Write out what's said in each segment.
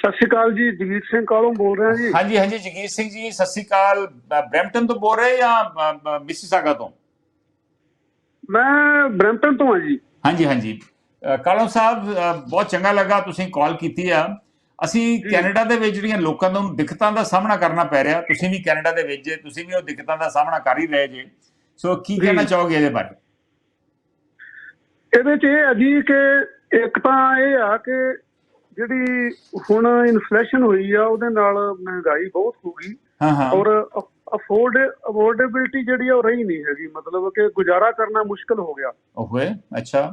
ਸਤਿ ਸ਼੍ਰੀ ਅਕਾਲ ਜੀ ਜਗੀਰ ਸਿੰਘ ਕਾਲੋਂ ਬੋਲ ਰਿਹਾ ਜੀ। ਹਾਂਜੀ ਹਾਂਜੀ ਜਗੀਰ ਸਿੰਘ ਜੀ ਸਤਿ ਸ੍ਰੀ ਅਕਾਲ। ਬਰੈਂਪਟਨ ਤੋਂ ਬੋਲ ਰਹੇ ਜਾਂ ਮਿਸੀਸਾਗਾ ਤੋਂ? ਮੈਂ ਬ੍ਰੈਂਪਟਨ ਤੋਂ ਹਾਂ ਜੀ। ਹਾਂਜੀ ਹਾਂਜੀ। ਕਾਲੋ ਸਾਹਿਬ ਬਹੁਤ ਚੰਗਾ ਲੱਗਾ ਤੁਸੀਂ ਕਾਲ ਕੀਤੀ ਆ। ਅਸੀਂ। ਕੈਨੇਡਾ ਦੇ ਵਿੱਚ ਜਿਹੜੀਆਂ ਲੋਕਾਂ ਨੂੰ ਦਿੱਕਤਾਂ ਦਾ ਸਾਹਮਣਾ ਕਰਨਾ ਪੈ ਰਿਹਾ ਤੁਸੀਂ ਵੀ ਕੈਨੇਡਾ ਦੇ ਵਿੱਚ ਜੇ ਤੁਸੀਂ ਵੀ ਉਹ ਦਿੱਕਤਾਂ ਦਾ ਸਾਹਮਣਾ ਕਰ ਹੀ ਰਹੇ ਜੇ। ਸੋ ਕੀ। ਕਹਿਣਾ ਚਾਹੋਗੇ ਇਹਦੇ ਬਾਰੇ? ਇਹਦੇ ਚ ਇਹ ਹੈ ਜੀ ਕਿ ਇੱਕ ਤਾਂ ਇਹ ਆ ਕਿ ਜਿਹੜੀ ਹੁਣ ਇਨਫਲੇਸ਼ਨ ਹੋਈ ਆ ਉਹਦੇ ਨਾਲ ਮਹਿੰਗਾਈ ਬਹੁਤ ਹੋ ਗਈ। ਹਾਂ ਹਾਂ। ਔਰ ਅਫੋਰਡ ਅਫੋਰਡੇਬਿਲਟੀ ਜਿਹੜੀ ਆ ਉਹ ਰਹੀ ਨਹੀਂ ਹੈਗੀ। ਮਤਲਬ ਕਿ ਗੁਜ਼ਾਰਾ ਕਰਨਾ ਮੁਸ਼ਕਲ ਹੋ ਗਿਆ। ਓਏ ਅੱਛਾ।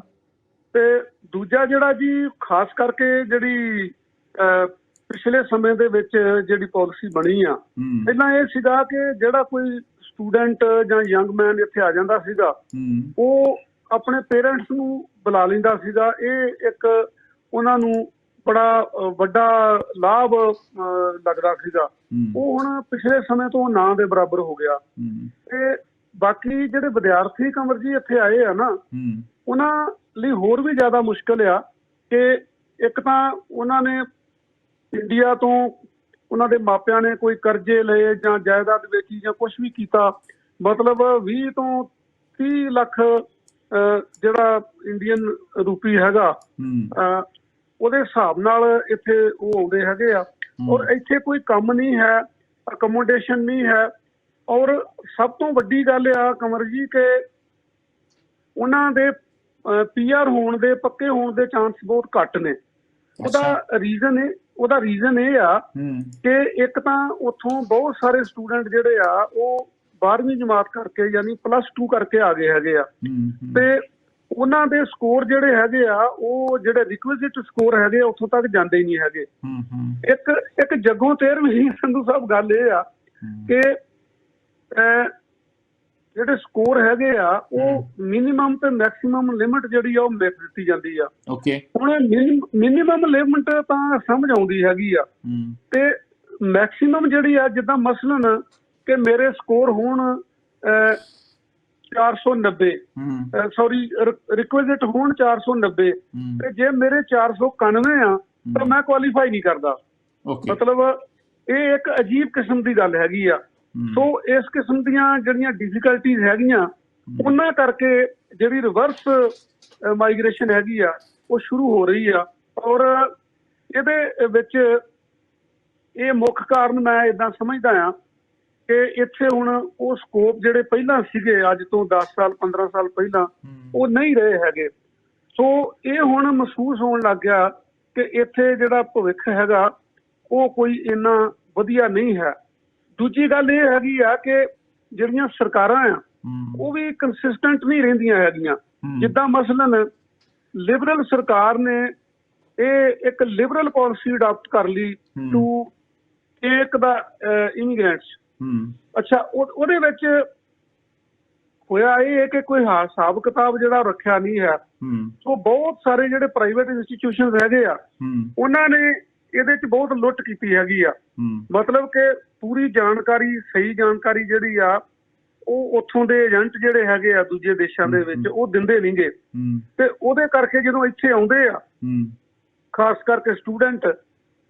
ਤੇ ਦੂਜਾ ਜਿਹੜਾ ਜੀ ਖਾਸ ਕਰਕੇ ਜਿਹੜੀ ਪਿਛਲੇ ਸਮੇਂ ਦੇ ਵਿੱਚ ਜਿਹੜੀ ਪਾਲਿਸੀ ਬਣੀ ਆ ਪਹਿਲਾਂ ਇਹ ਸੀਗਾ ਕਿ ਜਿਹੜਾ ਕੋਈ ਸਟੂਡੈਂਟ ਜਾਂ ਯੰਗ ਮੈਨ ਇੱਥੇ ਆ ਜਾਂਦਾ ਸੀਗਾ ਉਹ ਆਪਣੇ ਪੇਰੈਂਟਸ ਨੂੰ ਬੁਲਾ ਲੈਂਦਾ ਸੀਗਾ। ਇਹ ਇੱਕ ਉਹਨਾਂ ਨੂੰ ਬੜਾ ਵੱਡਾ ਲਾਭ ਲੱਗਦਾ ਸੀਗਾ। ਉਹ ਹੁਣ ਪਿਛਲੇ ਸਮੇਂ ਤੋਂ ਨਾਂ ਦੇ ਬਰਾਬਰ ਹੋ ਗਿਆ। ਤੇ ਬਾਕੀ ਜਿਹੜੇ ਵਿਦਿਆਰਥੀ ਕਮਰ ਜੀ ਇੱਥੇ ਆਏ ਆ ਨਾ ਉਹਨਾਂ ਲਈ ਹੋਰ ਵੀ ਜ਼ਿਆਦਾ ਮੁਸ਼ਕਲ ਆ ਕਿ ਇੱਕ ਤਾਂ ਉਹਨਾਂ ਨੇ ਇੰਡੀਆ ਤੋਂ ਉਹਨਾਂ ਦੇ ਮਾਪਿਆਂ ਨੇ ਕੋਈ ਕਰਜ਼ੇ ਲਏ ਜਾਂ ਜਾਇਦਾਦ ਵੇਚੀ ਜਾਂ ਕੁਝ ਵੀ ਕੀਤਾ। ਮਤਲਬ 20 ਤੋਂ 30 ਲੱਖ ਜਿਹੜਾ ਇੰਡੀਅਨ ਰੂਪੀ ਹੈਗਾ ਉਹਦੇ ਹਿਸਾਬ ਨਾਲ ਇੱਥੇ ਉਹ ਆਉਂਦੇ ਹੈਗੇ ਆ। ਔਰ ਇੱਥੇ ਕੋਈ ਕੰਮ ਨਹੀਂ ਹੈ ਅਕਮੋਡੇਸ਼ਨ ਨਹੀਂ ਹੈ। ਔਰ ਸਭ ਤੋਂ ਵੱਡੀ ਗੱਲ ਆ ਕਮਰ ਜੀ ਕਿ ਉਹਨਾਂ ਦੇ ਪੀਆਰ ਹੋਣ ਦੇ ਪੱਕੇ ਹੋਣ ਦੇ ਚਾਂਸ ਬਹੁਤ ਘੱਟ ਨੇ। ਉਹਦਾ ਰੀਜ਼ਨ ਹੈ ਉਹਦਾ ਰੀਜ਼ਨ ਇਹ ਆ ਕਿ ਇੱਕ ਤਾਂ ਉੱਥੋਂ ਬਹੁਤ ਸਾਰੇ ਸਟੂਡੈਂਟ ਜਿਹੜੇ ਆ ਉਹ 12ਵੀਂ ਜਮਾਤ ਕਰਕੇ ਯਾਨੀ ਪਲੱਸ 2 ਕਰਕੇ ਆ ਗਏ ਹੈਗੇ ਆ। ਤੇ ਉਹਨਾਂ ਦੇ ਸਕੋਰ ਜਿਹੜੇ ਹੈਗੇ ਆ ਉਹ ਜਿਹੜੇ ਰਿਕੁਇਜ਼ਿਟ ਸਕੋਰ ਹੈਗੇ ਆ, ਉੱਥੋਂ ਤੱਕ ਜਾਂਦੇ ਹੀ ਨਹੀਂ ਹੈਗੇ। ਇੱਕ ਇੱਕ ਜੱਗੋਂ 13ਵੀਂ ਸੰਧੂ ਸਾਹਿਬ ਗੱਲ ਇਹ ਆ ਕਿ ਜਿਹੜੇ ਸਕੋਰ ਹੈਗੇ ਆ ਉਹ ਮਿਨੀਮਮ ਤੇ ਮੈਕਸਿਮਮ ਲਿਮਿਟ ਜਿਹੜੀ ਆ ਉਹ ਮਿਲ ਦਿੱਤੀ ਜਾਂਦੀ ਆ। ਓਕੇ। ਹੁਣ ਮਿਨੀਮਮ ਲਿਮਿਟ ਤਾਂ ਸਮਝ ਆਉਂਦੀ ਹੈਗੀ ਆ। ਤੇ ਮੈਕਸਿਮਮ ਜਿਹੜੀ ਆ ਜਿੱਦਾਂ ਮਸਲਨ ਕਿ ਮੇਰੇ ਸਕੋਰ ਹੋਣ 490 ਹੂੰ। ਸੌਰੀ ਰਿਕੁਇਜ਼ਿਟ ਹੋਣ 490 ਹੂੰ। ਤੇ ਜੇ ਮੇਰੇ 491 ਆ ਤਾਂ ਮੈਂ ਕੁਆਲੀਫਾਈ ਨਹੀਂ ਕਰਦਾ। ਮਤਲਬ ਇਹ ਇੱਕ ਅਜੀਬ ਕਿਸਮ ਦੀ ਗੱਲ ਹੈਗੀ ਆ। ਸੋ ਇਸ ਕਿਸਮ ਦੀਆਂ ਜਿਹੜੀਆਂ ਡਿਫਿਕਲਟੀਆਂ ਹੈਗੀਆਂ ਉਹਨਾਂ ਕਰਕੇ ਜਿਹੜੀ ਰਿਵਰਸ ਮਾਈਗ੍ਰੇਸ਼ਨ ਹੈਗੀ ਆ ਉਹ ਸ਼ੁਰੂ ਹੋ ਰਹੀ ਆ। ਔਰ ਇਹਦੇ ਵਿੱਚ ਇਹ ਮੁੱਖ ਕਾਰਨ ਮੈਂ ਇਦਾਂ ਸਮਝਦਾ ਆ ਕਿ ਇੱਥੇ ਹੁਣ ਉਹ ਸਕੋਪ ਜਿਹੜੇ ਪਹਿਲਾਂ ਸੀਗੇ ਅੱਜ ਤੋਂ 10 ਸਾਲ 15 ਸਾਲ ਪਹਿਲਾਂ ਉਹ ਨਹੀਂ ਰਹੇ ਹੈਗੇ। ਸੋ ਇਹ ਹੁਣ ਮਹਿਸੂਸ ਹੋਣ ਲੱਗ ਗਿਆ ਕਿ ਇੱਥੇ ਜਿਹੜਾ ਭਵਿੱਖ ਹੈਗਾ ਉਹ ਕੋਈ ਇੰਨਾ ਵਧੀਆ ਨਹੀਂ ਹੈ। ਦੂਜੀ ਗੱਲ ਇਹ ਹੈਗੀ ਆ ਕਿ ਜਿਹੜੀਆਂ ਸਰਕਾਰਾਂ ਆ ਉਹ ਵੀ ਕੰਸਿਸਟੈਂਟ ਨਹੀਂ ਰਹਿੰਦੀਆਂ ਹੈਗੀਆਂ। ਜਿੱਦਾਂ ਮਸਲਨ ਲਿਬਰਲ ਸਰਕਾਰ ਨੇ ਇਹ ਇੱਕ ਲਿਬਰਲ ਪਾਲਿਸੀ ਅਡਾਪਟ ਕਰ ਲਈ। ਟੂ ਟੇਕ ਦਾ ਇਮੀਗ੍ਰੈਂਟਸ ਹੂੰ। ਅੱਛਾ ਉਹ- ਉਹਦੇ ਵਿੱਚ ਹੋਇਆ ਇਹ ਹੈ ਕਿ ਕੋਈ ਹਿਸਾਬ ਕਿਤਾਬ ਜਿਹੜਾ ਰੱਖਿਆ ਨਹੀਂ ਹੈ। ਹੂੰ। ਸੋ ਬਹੁਤ ਸਾਰੇ ਜਿਹੜੇ ਪ੍ਰਾਈਵੇਟ ਇੰਸਟੀਟਿਊਸ਼ਨਸ ਹੈਗੇ ਆ ਉਹਨਾਂ ਨੇ ਇਹਦੇ 'ਚ ਬਹੁਤ ਲੁੱਟ ਕੀਤੀ ਹੈਗੀ ਆ। ਮਤਲਬ ਕਿ ਪੂਰੀ ਜਾਣਕਾਰੀ ਸਹੀ ਜਾਣਕਾਰੀ ਜਿਹੜੀ ਆ ਉਹ ਉੱਥੋਂ ਦੇ ਏਜੰਟ ਜਿਹੜੇ ਹੈਗੇ ਆ ਦੂਜੇ ਦੇਸ਼ਾਂ ਦੇ ਵਿੱਚ ਉਹ ਦਿੰਦੇ ਨਹੀਂਗੇ। ਤੇ ਉਹਦੇ ਕਰਕੇ ਜਦੋਂ ਇੱਥੇ ਆਉਂਦੇ ਆ ਖਾਸ ਕਰਕੇ ਸਟੂਡੈਂਟ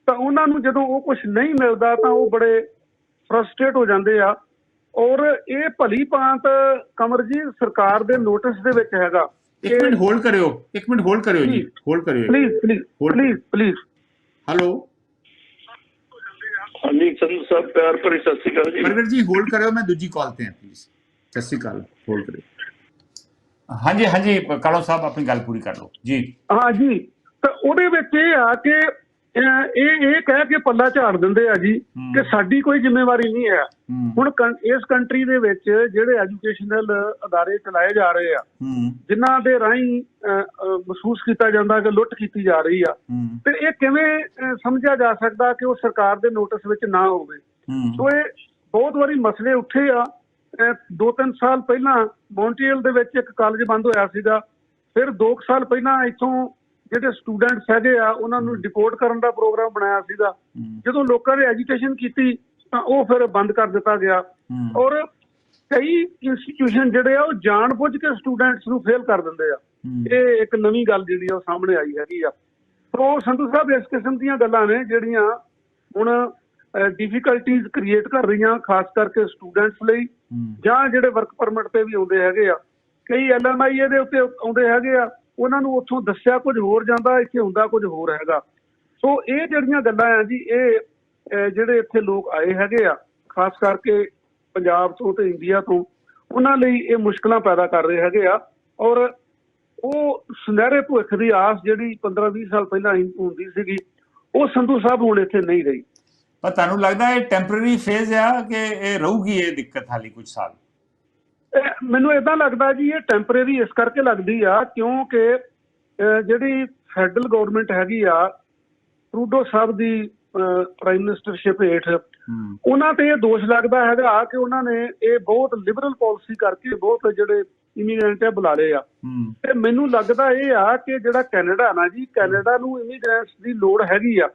ਤਾਂ ਉਹਨਾਂ ਨੂੰ ਜਦੋਂ ਉਹ ਕੁਝ ਨਹੀਂ ਮਿਲਦਾ ਤਾਂ ਉਹ ਬੜੇ ਫਰਸਟ੍ਰੇਟ ਹੋ ਜਾਂਦੇ ਆ। ਔਰ ਇਹ ਭਲੀ ਭਾਂਤ ਕਮਰ ਜੀ ਸਰਕਾਰ ਦੇ ਨੋਟਿਸ ਦੇ ਵਿੱਚ ਹੈਗਾ ਇੱਕ ਮਿੰਟ ਹੋਲਡ ਕਰਿਓ ਇੱਕ ਮਿੰਟ ਹੋਲਡ ਕਰਿਓ ਜੀ। ਹੋਲਡ ਕਰਿਓ। Please please. Please please hello ਹਾਂਜੀ ਸੰਧੂ ਸਾਹਿਬ ਪਿਆਰ ਭਰੀ ਸਤਿ ਸ਼੍ਰੀ ਅਕਾਲ ਜੀ। ਪ੍ਰਗਟ ਜੀ ਹੋਲਡ ਕਰਿਓ ਮੈਂ ਦੂਜੀ ਕਾਲ ਤੇ ਹਾਂ ਪਲੀਜ਼ ਸਤਿ ਸ਼੍ਰੀ ਅਕਾਲ ਹੋਲਡ ਕਰਿਓ। ਹਾਂਜੀ ਹਾਂਜੀ ਕਾਲੋ ਸਾਹਿਬ ਆਪਣੀ ਗੱਲ ਪੂਰੀ ਕਰ ਲਓ। ਜੀ। ਹਾਂ ਜੀ ਤਾਂ ਉਹਦੇ ਵਿੱਚ ਇਹ ਆ ਕਿ ਇਹ ਇਹ ਕਹਿ ਕੇ ਪੱਲਾ ਝਾੜ ਦਿੰਦੇ ਆ ਜੀ। ਕਿ ਸਾਡੀ ਕੋਈ ਜ਼ਿੰਮੇਵਾਰੀ ਨਹੀਂ ਹੈ। ਹੁਣ ਇਸ ਕੰਟਰੀ ਦੇ ਵਿੱਚ ਜਿਹੜੇ ਐਜੂਕੇਸ਼ਨਲ ਅਦਾਰੇ ਚਲਾਏ ਜਾ ਰਹੇ ਆ ਜਿਨ੍ਹਾਂ ਦੇ ਰਾਹੀਂ ਮਹਿਸੂਸ ਕੀਤਾ ਜਾਂਦਾ ਕਿ ਲੁੱਟ ਕੀਤੀ ਜਾ ਰਹੀ ਆ। ਤੇ ਇਹ ਕਿਵੇਂ ਸਮਝਿਆ ਜਾ ਸਕਦਾ ਕਿ ਉਹ ਸਰਕਾਰ ਦੇ ਨੋਟਿਸ ਵਿੱਚ ਨਾ ਹੋਵੇ? ਸੋ ਇਹ ਬਹੁਤ ਵਾਰੀ ਮਸਲੇ ਉੱਠੇ ਆ। ਅਹ, ਦੋ ਤਿੰਨ ਸਾਲ ਪਹਿਲਾਂ ਮੌਂਟਰੀਅਲ ਦੇ ਵਿੱਚ ਇੱਕ ਕਾਲਜ ਬੰਦ ਹੋਇਆ ਸੀਗਾ। ਫਿਰ 2 ਸਾਲ ਪਹਿਲਾਂ ਇੱਥੋਂ ਜਿਹੜੇ ਸਟੂਡੈਂਟਸ ਹੈਗੇ ਆ ਉਹਨਾਂ ਨੂੰ ਡਿਪੋਰਟ ਕਰਨ ਦਾ ਪ੍ਰੋਗਰਾਮ ਬਣਾਇਆ ਸੀਗਾ। ਜਦੋਂ ਲੋਕਾਂ ਨੇ ਐਜੂਕੇਸ਼ਨ ਕੀਤੀ ਤਾਂ ਉਹ ਫਿਰ ਬੰਦ ਕਰ ਦਿੱਤਾ ਗਿਆ। ਔਰ ਕਈ ਇੰਸਟੀਟਿਊਸ਼ਨ ਜਿਹੜੇ ਆ ਉਹ ਜਾਣਬੁੱਝ ਕੇ ਸਟੂਡੈਂਟਸ ਨੂੰ ਫੇਲ ਕਰ ਦਿੰਦੇ ਆ। ਇਹ ਇੱਕ ਨਵੀਂ ਗੱਲ ਜਿਹੜੀ ਆ ਉਹ ਸਾਹਮਣੇ ਆਈ ਹੈਗੀ ਆ। ਸੋ ਸੰਧੂ ਸਾਹਿਬ ਇਸ ਕਿਸਮ ਦੀਆਂ ਗੱਲਾਂ ਨੇ ਜਿਹੜੀਆਂ ਹੁਣ ਡਿਫਿਕਲਟੀਆਂ ਕ੍ਰੀਏਟ ਕਰ ਰਹੀਆਂ ਖਾਸ ਕਰਕੇ ਸਟੂਡੈਂਟਸ ਲਈ। ਜਾਂ ਜਿਹੜੇ ਵਰਕ ਪਰਮਿਟ ਤੇ ਵੀ ਆਉਂਦੇ ਹੈਗੇ ਆ। ਕਈ ਐਲਐਮਆਈ ਇਹਦੇ ਉੱਤੇ ਆਉਂਦੇ ਹੈਗੇ ਆ। ਉਹਨਾਂ ਨੂੰ ਉੱਥੋਂ ਦੱਸਿਆ ਕੁਝ ਹੋਰ ਜਾਂਦਾ, ਇੱਥੇ ਹੁੰਦਾ ਕੁਝ ਹੋਰ ਹੈਗਾ। ਸੋ ਇਹ ਜਿਹੜੀਆਂ ਗੱਲਾਂ ਆ ਜੀ, ਇਹ ਜਿਹੜੇ ਇੱਥੇ ਲੋਕ ਆਏ ਹੈਗੇ ਆ, ਖਾਸ ਕਰਕੇ ਪੰਜਾਬ ਤੋਂ ਤੇ ਇੰਡੀਆ ਤੋਂ, ਉਹਨਾਂ ਲਈ ਇਹ ਮੁਸ਼ਕਲਾਂ ਪੈਦਾ ਕਰ ਰਹੇ ਹੈਗੇ ਆ। ਔਰ ਉਹ ਸੁਨਹਿਰੇ ਭਵਿੱਖ ਦੀ ਆਸ ਜਿਹੜੀ 15-20 ਸਾਲ ਪਹਿਲਾਂ ਹੁੰਦੀ ਸੀਗੀ, ਉਹ ਸੰਧੂ ਸਾਹਿਬ ਹੁਣ ਇੱਥੇ ਨਹੀਂ ਰਹੀ। ਪਰ ਤੁਹਾਨੂੰ ਲੱਗਦਾ ਇਹ ਟੈਂਪਰੇਰੀ ਫੇਜ਼ ਆ ਕਿ ਇਹ ਰਹੂਗੀ ਇਹ ਦਿੱਕਤ ਹਾਲੀ ਕੁਝ ਸਾਲ? ਮੈਨੂੰ ਇਦਾਂ ਲੱਗਦਾ ਜੀ ਇਹ ਟੈਂਪਰੇਰੀ ਇਸ ਕਰਕੇ ਲੱਗਦੀ ਆ ਕਿਉਂਕਿ ਜਿਹੜੀ ਫੈਡਰਲ ਗਵਰਨਮੈਂਟ ਹੈਗੀ ਆ ਟਰੂਡੋ ਸਾਹਿਬ ਦੀ ਪ੍ਰਾਈਮ ਮਿਨਿਸਟਰਸ਼ਿਪ ਹੇਠ ਉਹਨਾਂ ਤੇ ਇਹ ਦੋਸ਼ ਲੱਗਦਾ ਹੈਗਾ ਕਿ ਉਹਨਾਂ ਨੇ ਇਹ ਬਹੁਤ ਲਿਬਰਲ ਪਾਲਿਸੀ ਕਰਕੇ ਬਹੁਤ ਜਿਹੜੇ ਇਮੀਗ੍ਰੈਂਟ ਆ ਬੁਲਾ ਲਏ ਆ। ਤੇ ਮੈਨੂੰ ਲੱਗਦਾ ਇਹ ਆ ਕਿ ਜਿਹੜਾ ਕੈਨੇਡਾ ਨਾ ਜੀ ਕੈਨੇਡਾ ਨੂੰ ਇਮੀਗ੍ਰੈਂਟਸ ਦੀ ਲੋੜ ਹੈਗੀ ਆ।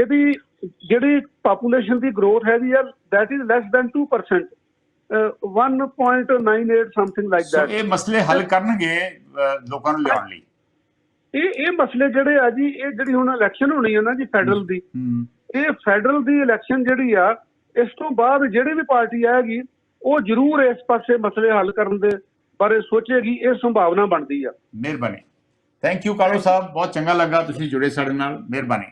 ਇਹਦੀ ਜਿਹੜੀ ਪਾਪੂਲੇਸ਼ਨ ਦੀ ਗਰੋਥ ਹੈਗੀ ਆ that is less than 2% uh 1.98 something like that ਇਹ ਮਸਲੇ ਹੱਲ ਕਰਨਗੇ ਲੋਕਾਂ ਨੂੰ ਲਿਆਉਣ ਲਈ। ਇਹ ਇਹ ਮਸਲੇ ਜਿਹੜੇ ਆ ਜੀ ਇਹ ਜਿਹੜੀ ਹੁਣ ਇਲੈਕਸ਼ਨ ਹੋਣੀ ਹੈ ਨਾ ਜੀ ਫੈਡਰਲ ਦੀ ਇਹ ਫੈਡਰਲ ਦੀ ਇਲੈਕਸ਼ਨ ਜਿਹੜੀ ਆ ਇਸ ਤੋਂ ਬਾਅਦ ਜਿਹੜੀ ਵੀ ਪਾਰਟੀ ਆਏਗੀ ਉਹ ਜ਼ਰੂਰ ਇਸ ਪਾਸੇ ਮਸਲੇ ਹੱਲ ਕਰਨ ਦੇ ਬਾਰੇ ਸੋਚੇਗੀ ਇਹ ਸੰਭਾਵਨਾ ਬਣਦੀ ਆ। ਮਿਹਰਬਾਨੀ। ਥੈਂਕ ਯੂ ਕਾਲੋ ਸਾਹਿਬ ਬਹੁਤ ਚੰਗਾ ਲੱਗਾ ਤੁਸੀਂ ਜੁੜੇ ਸਾਡੇ ਨਾਲ ਮਿਹਰਬਾਨੀ।